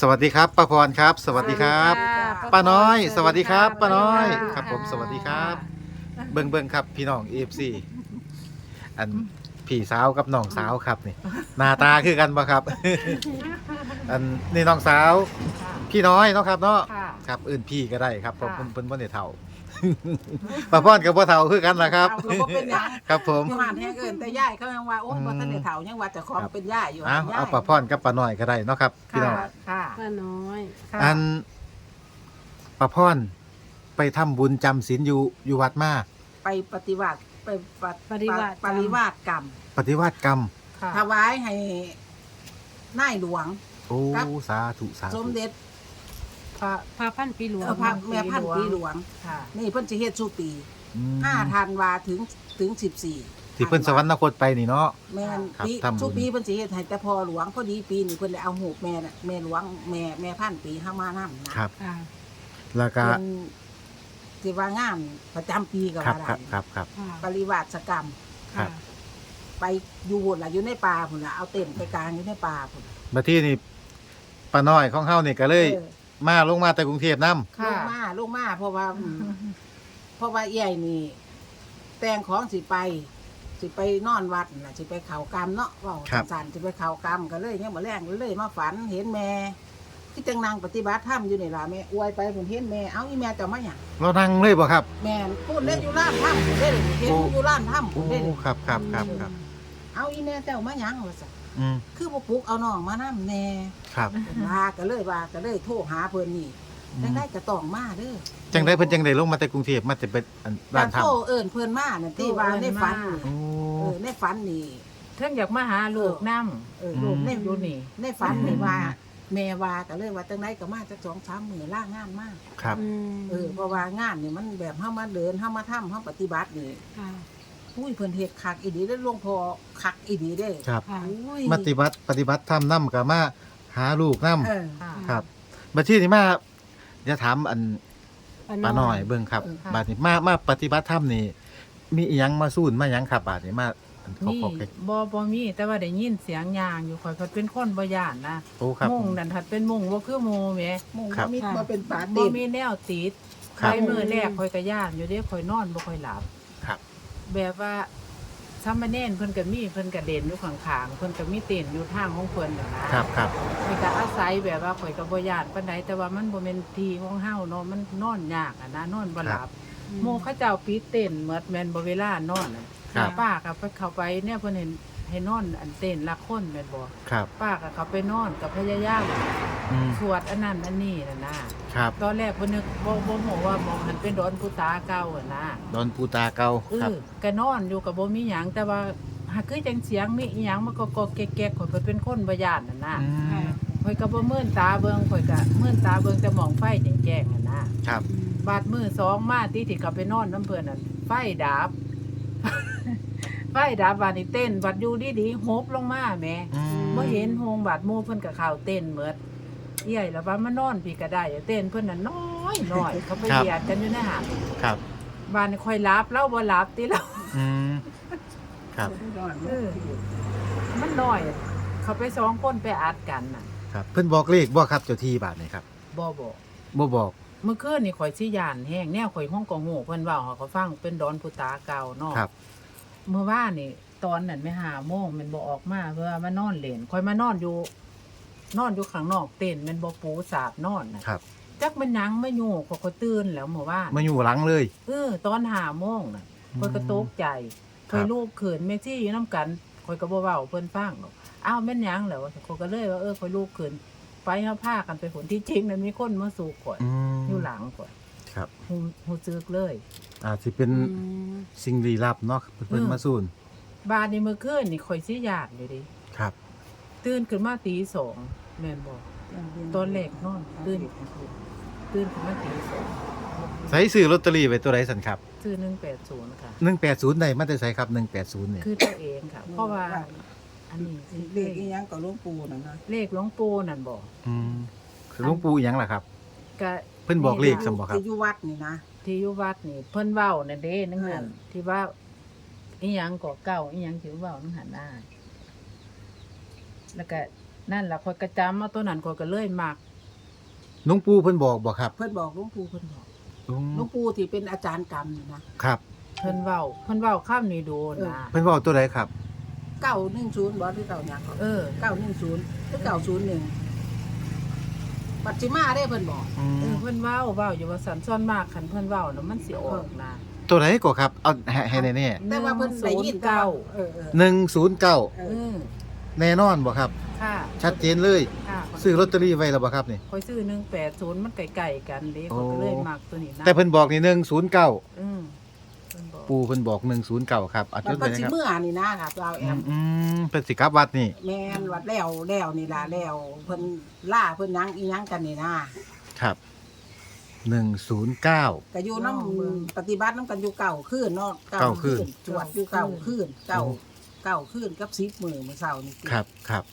สวัสดีครับป้าพรครับ สวัสดีครับค่ะป้าน้อย สวัสดีครับสวัป้าสดีน้อยค่ะครับผม สวัสดีครับ เบิ้งเบิ้งครับพี่น้องเอฟซีอันพี่สาวกับน้องสาวครับนี่หน้าตาคือกันปะครับ อันนี่น้องสาว พี่น้อยเนาะครับเนาะค่ะครับอื่นพี่ก็ได้ครับผมค่ะเพิ่นเพิ่นบ่ได้เฒ่า ป้าพรกับบ่เฒ่าคือกันล่ะครับเอาก็บ่เป็นหยัง ครับผมอยู่หันแห้งเกินแต่ย่ายเขายังว่าโอ้ยบ่ทันได้เฒ่ายังว่าเจะของครับเป็นย่ายอยู่เอาย่ยเอาป้าพรกับป้าน้อยก็ได้เนาะครับพี่น้อง ค่ะค่ะ ป้าน้อย ค่ะอันป้าพรไปทำบุญจำศีลอยู่อยู่วัดมาไปปฏิบัติไปปฏิปฏิบัติปฏิวัติกรรม ปฏิวัติกรรม ค่ะถวายให้นายหลวง โอ้ ครับ สาธุ สาสธุ มเด็จพระพาพันปีหลวงเออพระแม่พันปีหลวง ค่ะ นี่เพิ่นสิเฮ็ดสู่ปีอืม 5ธันวาถึงถึง 14 ที่เพิ่นสวรรคตไปนี่เนาะ แม่นครับปีทำบุญสู่ปีเพิ่นสิเฮ็ดให้แต่พอหลวงพอดีปีนี้เพิ่นได้เอาหูปแม่น่ะแม่หลวงแม่แม่พันปีเฮามานำนะครับ ค่ะแล้วก็เป็นที่ว่างานประจำปีก็ครับว่าครับได้ครับครับ ค่ะปริวาสกรรม ครับไปอยู่หุ่นล่ะอยู่ในป่าพุ่นล่ะเอาเต็นท์ไปกลางอยู่ในป่าพุ่นบัดที่นี่ป้าน้อยของเฮานี่ก็เลย เออมาลงมาแต่กรุงเทพนํ ลค่ะ งมาลงมาเพราะว่าอืมเพราะว่าเอี้ยนี่ แต่งของสิไป สิไปนอนวัดน่ะสิไปเขากรรมเนาะเว่าสันๆสิไปเขากรรมก็เลยเนี่ยมาแรงเลยมาฝันเห็นแม่ที่จังนางปฏิบัติธรรมอยู่นี่ล่ะแม่อวยไปผมเห็นแม่เอ้าอีแม่จะมาหยังเรานั่งเลยบ่ครับแม่นพูดเล่นอยู่ร้านถ้ำผมได้เลยเห็นอยู่ร้านถ้ำผโอ้มได้เลยครับครับครับครับเอาอีแม่เจ้ามาหยังว่าซะอืมคือบ่ปลุกเอาน้องมานํแน่ ครับว่าก็เลยว่าก็เลยโทรหาเพิ่นนี่อืม จังได้ก็ต้องมาเด้อจังได้เพิ่นจังได้ลงมาแต่กรุงเทพมาแต่เป็นอันบ้านแต่ทำโทรเอิ้นเพิ่นมานั่นที่ว่าในฝันนี่โอ้เออในฝันนี่เทิงอยากมาหาลูกน้เอออืมลูกในำอยู่นี่ในฝันนี่ว่าแม่ว่าก็เลยว่าจังไดก็มาจักสองสามมื้อล่างานมาครับอืมเออเพราะว่างานนี่มันแบบเฮามาเดินเฮามาทำเฮาปฏิบัตินี่ค่ะอุ้ยเพิ่นเฮ็ดคักอีดีเด้อหลวงพ่อคักอีดีเด้อครับค่ะอุ้ยปฏิบัติปฏิบัติธรรมนํก็มาหาลูกนํเออค่ะครับบัดที่นี่มา จะถามอันป้าน้อยเบิ่งครับเออค่ะ บาดนี้มามาปฏิบัติธรรมนี่มีอีหยังมาสู้นมาหยังครับ บาดนี้มาอันเขานี่ขอแค่บ่บ่มี แต่ว่าได้ยินเสียงยางอยู่ข่อยเพิ่นเป็นคนบ่ย่านนะโอ้ครับ มุ่งนั่นถัดเป็นมุ่งบ่คือหมู่แหมมุ่งครับบ่มีบ่เป็นปาบ่เต็มมีแนวติดคไปรับ มื้อแรกข่อยก็ย่านอยู่เด้ข่อยนอนบ่ค่อยหลับ ครับ แบบว่า สามเณรเพิ่นก็มีเพิ่นก็เด่นอยู่ข้างๆเพิ่นก็มีเต็นท์อยู่ทางของเพิ่นน่ะนะครับครับข่อยก็อาศัยแบบว่าข่อยก็บ่ย่านปานใดแต่ว่ามันบ่แม่นที่ของเฮาเนาะมันนอนยากอะนะนอนบ่หลับหมู่เขาเจ้าปิดเต็นท์หมดแม่นบ่เวลานอนน่ะครับ ป้าก็ไปเข้าไปเนี่ยเพิ่นเห็น ให้นอนอันเต็นท์ละคนแม่นบ่ครับ ป้าก็เข้าไปนอนกับพยายามอืมสวดอันนั้นอันนี้น่ะนะครับ ตอนแรกเพิ่นนึกบ่บ่ฮู้ว่ามองหันเป็นดอนผู้ตาเก่าอะนะดอนปูตาเก่าเอครับ อก็นอนอยู่กับบ่มีหยังแต่ว่าหากคือจังเสียงมีอีหยังมันก็ก็แก๊กๆข่อยเพิ่นเป็นคนบ่ย่านน่ะนะอืมข่อยก็บ่มื่นตาเบิ่งข่อยก็มื่นตาเบิ่งแต่มองไฟแจ้งๆน่ะนะ ครับ บาดมือสองมาที่ที่กลับไปนอนน้ำเพิ่นนั่นไฟดับ ไฟดับบาดนี้เต้นบาดอยู่ดีๆฮบลงมาแหม่อืม บ่เห็นโฮงบาดหมู่เพิ่นก็เข้าเต้นเบิดเอี้ยแล้วว่ามานอนพี่ก็ได้เต้นเพิ่นน่ะน้อยน้อยเขาไปเหยียดกันอยู่ในหาดครับบ้านนี่ค่อยหลับเล่าบ่หลับติเรา อืมครับ เออ มันน้อย เขาไปสองคนไปอัดกันน่ะครับเพิ่นบอกเลขบ่ครับเจ้าที่บาดนี้ครับบ่บอกบ่บอก เมื่อคืนนี่ข่อยสิย่านแห้งแนวข่อยห้องกองหูเพิ่นเว้าให้เขาฟังเป็นดอนผู้ตาเก่าเนาะครับ เมื่อวานนี่ตอนนั้นไม่หาโมงมันบ่ออกมาเพื่อมานอนเล่นข่อยมานอนอยู่ นอนอยู่ข้างนอกเต็นท์แมันบ่ปูสาบนอนน่ะครับ จักมันหยังมาอยู่ก็ข่อยตื่นแล้วเมื่อวานมาอยู่หลังเลย เออตอนหาโมงน่ะข่อยก็ตกใจครับข่อยลูกเขินแม่ซี่อยู่นํกันข่อยก็บ่เว้าเพิ่นฟังหรอกอ้าวแม่นหยังแล้วข่อยก็เลยว่าเออข่อยลูกเขินไปเฮาพากันไปผลที่จริงนั้นมีคนมาสู่ข่อยอืมอยู่หลังข่อยครับฮู้ฮู้ซึกเลย อาจสิเป็นอืมสิ่งลี้ลับเนาะเพิ่นเพิ่นเออมาสู้นบาดนี้เมื่อคืนนี่ข่อยสิยากอยู่ดิครับ ตื่นขึ้นมาตีสองแม่นบ่ตอนแรกนอนตื่นตื่นขึ้นมาตีสองใส่ซื้อลอตเตอรี่ไว้ตัวใดสั่นครับ ซื้อ180ค่ะ180ได้มาแต่ไสครับ180เนี่ยคือตัวเองค่ะ เพราะว่า อันนี้เด็กอีหยังก็หลวงปู่นั่นนะเลขหลวงปู่นั่นบ่อืมหลวงปู่อีหยังล่ะครับก็เพิ่นบอกเลขซั่นบ่ครับที่อยู่วัดนี่นะ ที่อยู่วัดนี่ เพิ่นเว้านั่นเด้นึงหันเออที่ว่าอีหยังก็เก่าอีหยังที่เว้านึงหันได้แล้วก็นั่นล่ะข่อยก็จำเอาตัวนั้นข่อยก็เลยมักหลุงปู่เพิ่นบอกบ่ครับเพิ่นบอกหลุงปู่เพิ่นบอกอืมหลุงปู่ที่เป็นอาจารย์กรรมนี่นะครับ เพิ่นเว้าเพิ่นเว้าข้ามนี้โดนนะเพิ่นบอกตัวใดครับ เก้าหนึ่งศูนย์บอหรือเก้าหยังเออเก้าหนึ่งศูนย์หรือเก้าศูนย์หนึ่ง ปัจจิมาได้เพิ่นบอกอืเออมเพิ่นเว้าเว้าอยู่ว่าสันส่วนมากคันเพิ่นเว้าแล้วมันสิออกนะตัวไหนก็ครับ เอาให้ให้แน่แต่ว่าเพิ่นได้ยินเก้าเออเออๆหนึ่งศูนย์เก้าเอเอออแน่นอนบ่ครับ ค่ะชัดเจนเลย ค่ะซื้อลอตเตอรี่ไว้แล้วบ่ครับนี่ข่อยซื้อ180มันไกลๆกันเด้โอ้ข่อยก็เลยมักตัวนี้นะแต่เพิ่นบอกนี่หนึ่งศูนย์เก้าอืมเพิ่นบอก ปู่เพิ่นบอกหนึ่งศูนย์เก้าครับเอาจมันดปัไว้จนะจิครับเมื่อนี่นะครับเราแออืมมอืมเป็นสิครับวัดนี่แม่นวัดแล้วแล้วนี่ล่ะแล้วเพิ่นล่าเพิ่นหยังอีหยังกันนี่นะครับหนึ่งศูนย์เก้า ก็อยู่น้ำปฏิบัติน้ำกันอยู่เก่าคืนเนาะเก้าคืน จวดอยู่เก่าคืนเก่าเก่าคืนกับสิบมือมื้อเช้านี่ครับครับ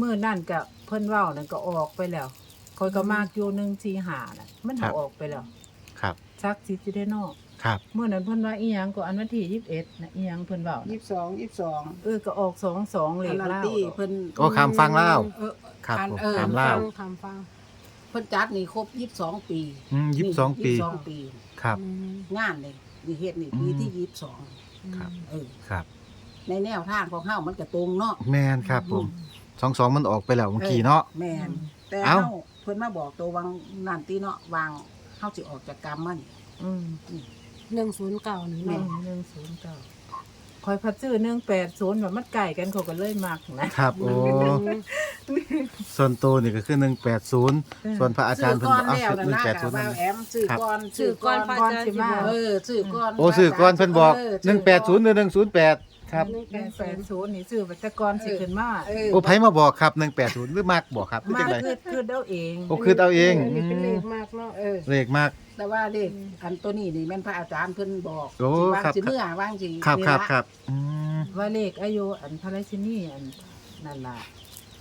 มื้อนั่นก็เพิ่นเว้านั่นก็ออกไปแล้วข่อยก็มากอยู่145น่ะ มันครับออกไปแล้วครับ ซักสิสิได้เนอก ครับ เมื่อนั้นเพิ่นว่าอีหยังก็อันวันที่21นะอีหยังเพิ่นเว้ายี่นะสิบสองยี่สิบสองเออก็ออก22เลอันขนั้นลาวที่เพิ่นก็คำฟังเล่า เออครับอันผมเออคำเล่า คำฟังเพิ่นจัดนี่ครบยี่สิบสองปีอืมยี่สิบสองปี ยี่สิบสองปี ครับ อืมงานเลยนี่เฮ็ดนี่ปีอืมที่ยี่สิบสองครับ เออ ครับ ในแนวทางของเฮามันก็ตรงเนาะแมนครับผมสองสองมันออกไปแล้วเมื่อกี้เนาะ แม่นแต่เอ้า เฮาเพิ่นมาบอกตัววังนั่นติเนาะวางเฮาสิออกจากกรรมมันอืม หนึ่งศูนย์เก่านี่หนึ่เนาะงหนึ่งศูนย์เก้าคอยพัดซื้อหนึ่งแปดศูนย์แบบมันไก่กันเขาก็เลยมักนะครับ โอ้ส่วนตัวนี่ก็คือหนึ่งแปดศูนย์ส่วนพระอาจารย์เพิ่นซื้อบอกก้อนเอาแล้วหนึ่งนะแปดค่ะศูนย์ว่านั่นแอมซื้อครับก้อนสื่อก้อนพระอาจารย์สิบอกเออซื้อก้อนโอ้ซื้อก่อนเพิ่นบอกเหนึ่งแปดศูนย์หรือหนึ่งศูนย์แปด ครับ หนึ่งหแปนึ่งดแปศูนดย์ศูนย์นี่ซื้อวัตกรสิขึ้นมาเออโอ้ไผมาบอกครับหนึ่งแปดศูนย์หรือมากบอกครับมาจังไดคือคือเดาเองโอ้คือเอาเองนี่เป็นเลขมากเนาะเออ เลขมาก แต่ว่าเด็กอันตัวนี้นี่แม่นพระอาจารย์เพิ่นบอกโอ้สิว่างครับ สิเมื่อว่างสิครับนี่ครับละครับอืมว่าเลขอายุอันพระราชินีอันนั่นล่ะ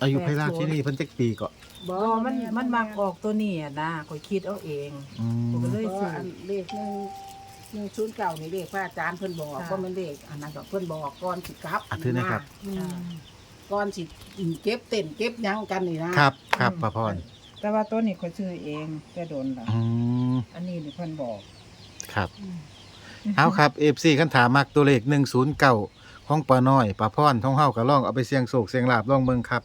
อายุไพราชที่นี่เพิ่นจักปีก็บอ๋อมันมันมักออกตัวนี้อะนะคอยคิดเอาเองอืมผมก็เลยเพราะอันเลขหนึ่ง หนึ่งศูนย์เก่านี่เลขพระอาจารย์เพิ่นบอกค่ะ ก็มันเลขอันนั้นก็เพิ่นบอกก่อนสิกลับอะถือนะครับ อืมก่อนสิเก็บเต้นเก็บหยังกันนี่นะครับครับพระพรแต่ว่าตัวนี้คอยซื้อเองแต่โดนล่ะอืมอันนี้นี่เพิ่นบอก ครับ เอาครับ FC คันถามมักตัวเลข109ของป้าน้อยป้าพรท่องเฮาก็ลองเอาไปเสี่ยงโศกเสี่ยงลาบลองเบิ่งครับ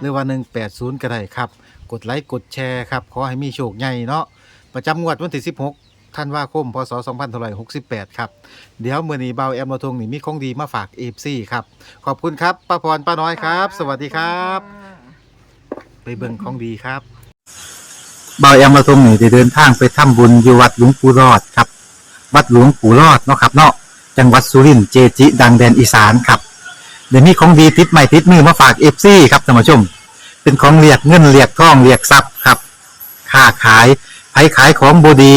หรือว่า180ก็ได้ครับ กดไลค์กดแชร์ครับ ขอให้มีโชคใหญ่เนาะประจำงวดวันที่16 ธันวาคมพศ2568 ครับ เดี๋ยวมื้อนี้เบาแอมเราทงนี่มีของดีมาฝาก FC ครับ ขอบคุณครับป้าพรป้าน้อยครับ สวัสดีครับ ไปเบิ่งของดีครับ เบาแอมมาทรงนี่ได้เดินทางไปทำบุญอยู่วัดหลวงปู่รอดครับ วัดหลวงปู่รอดเนาะครับเนาะจังหวัดสุรินทร์เจจิดังแดนอีสานครับเดี๋ยวนี้ของดีติดใหม่ติดมือมาฝากเอฟซีครับท่านผู้ชม เป็นของเรียกเงินเรียกทองเรียกทรัพย์ครับ ค้าขายไผขายของบดี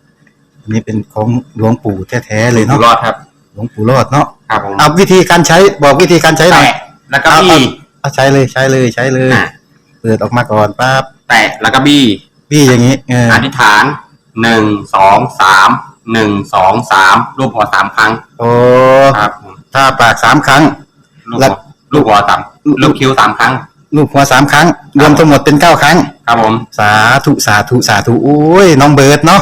อันนี้เป็นของหลวงปู่แท้ๆเลยอยู่เนาะ รอดครับ หลวงปู่รอดเนาะครับผมเอาวิธีการใช้บอกวิธีการใช้หน่อยแตะแล้วก็บี้ เอาใช้เลยใช้เลยใช้เลย อะ เปิดออกมาก่อนปั๊บแตะแล้วก็บี้พี่อย่างนี้เอออธิษฐานหนึ่งสองสามหนึ่งสองสามรูปหัวสามครั้งโอ้ครับผมถ้าปากสามครั้งลูกแล้หัววลูกหัวสามลูกคิ้วสามครั้ง ลูกหัวสามครั้ง รวมทั้งหมดเป็นเก้าครั้ง ครับผม สาธุสาธุสาธุโอ้ยน้องเบิร์ดเนาะ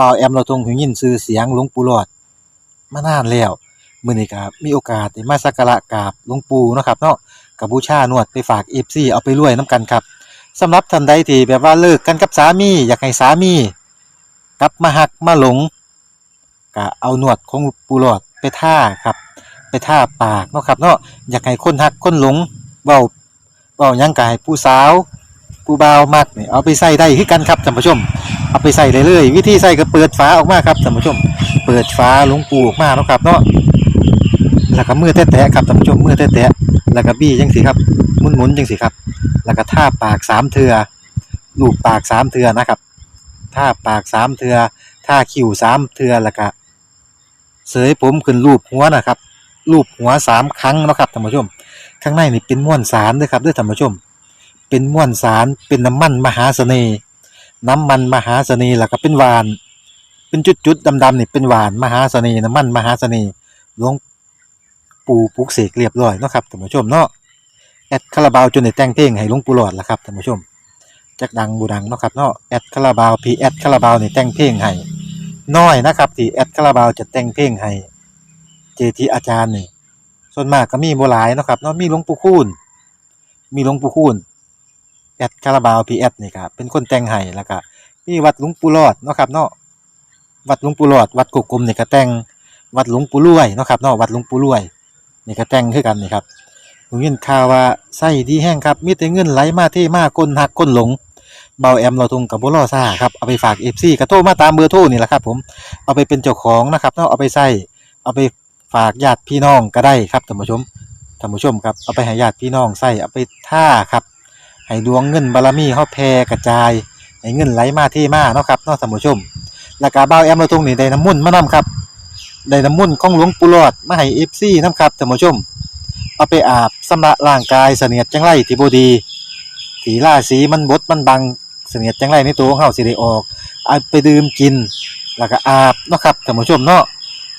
บ่าวแอมเราทรงหูยินชื่อเสียงหลวงปู่หลอด มานานแล้วมื้อนี้ก็มีโอกาสได้มาสักการะกราบหลวงปู่เนาะครับเนาะกับบูชานวดไปฝาก FC เอาไปรวยนํกันครับสำหรับท่านใดที่แบบว่าเลิกกันกับสามี อยากให้สามีกลับมาหักมาหลงก็เอาหนวดของปูหลอดไปท่าครับ ไปท่าปากเนาะครับเนาะอยากให้คนหักคนหลงเบาเบายังกายผู้สาวผู้บ่าวมักเนี่ยเอาไปใส่ได้คือกันครับท่านผู้ชม เอาไปใส่เลยเลย วิธีใส่ก็เปิดฝาออกมาครับท่านผู้ชม เปิดฝาหลวงปูออกมาเนาะครับเนาะแล้วก็มือแตะๆครับท่านผู้ชมมือแตะๆแล้วก็บี้จังสิครับหมุนๆจังสิครับ แล้วก็ท่าปากสามเทือลูบปากสามเทือนะครับท่าปากสามเทือท่าคิ้วสามเทือแล้วก็เสยผมขึ้นรูปหัวนะครับรูปหัวสามครั้งนะครับท่านผู้ชม ข้างในนี่เป็นม้วนสารด้วยครับด้วยท่านผู้ชม เป็นม้วนสารเป็นน้ำมันมหาเสน่ห์ น้ำมันมหาเสน่ห์ล้วก็เป็นหวาน เป็นจุดๆดำๆนี่เป็นหวานมหาเสน่ห์น้ำมันมหาเสน่ห์หลวงปู่ปลุกเสกเรียบร้อยเนาะครับท่านผู้ชมเนาะแอดคาราบาวจนได้แต่งเพลงให้หลวงปู่หลอดละครับท่านผู้ชมจักดังบูดังเนาะครับเนาะแอดคาราบาวพีแอดคาราบาวนี่แต่งเพลงให้น้อยนะครับที่แอดคาราบาวจะแต่งเพลงให้เจทีอาจารย์นี่ส่วนมากก็มีบ่หลายเนาะครับเนาะมีหลวงปู่คูณมีหลวงปู่คูณ แอดคาราบาวพีแอดนี่ครับเป็นคนแต่งให้แล้วก็มีวัดหลวงปู่รอดเนาะครับเนาะวัดหลวงปู่รอด วัดกุกกลมนี่ก็แต่งวัดหลวงปู่รวยเนาะครับเนาะวัดหลวงปู่รวยนี่ก็แต่งคือกันนี่ครับผมยินข่าวว่าไส้ดีแห้งครับมีแต่เงินไหลมาเทมาคนหักคนหลงเบาแอมเราทุงกับบุรอซ่าครับเอาไปฝากเอฟซีกระโทรมาตามเบอร์โทรนี่แหละครับ ผมเอาไปเป็นเจ้าของนะครับเนาะเอาไปใส่เอาไปฝากญาติพี่น้องก็ได้ครับท่านผู้ชมท่านผู้ชมครับเอาไปให้ญาติพี่น้องใส่เอาไปท่าครับ ให้ดวงเงินบารมีเฮาแผ่กระจายให้เงินไหลมาเทมาเนาะครับเนาะท่านผู้ชมแล้วก็เบาแอมเราทุงนี่ได้น้ำมุ่นมานํครับได้น้ำมุ่นของหลวงปู่หลอดมาให้เอฟซีนํครับท่านผู้ชม เอาไปอาบสำระร่างกายเสนียดจังไรที่บดีถีล่าสีมันบดมันบังเสนียดจังไรในตัวของเฮาสิได้ออกเอาไปดื่มกิน แล้วก็อาบเนาะครับท่านผู้ชมเนาะ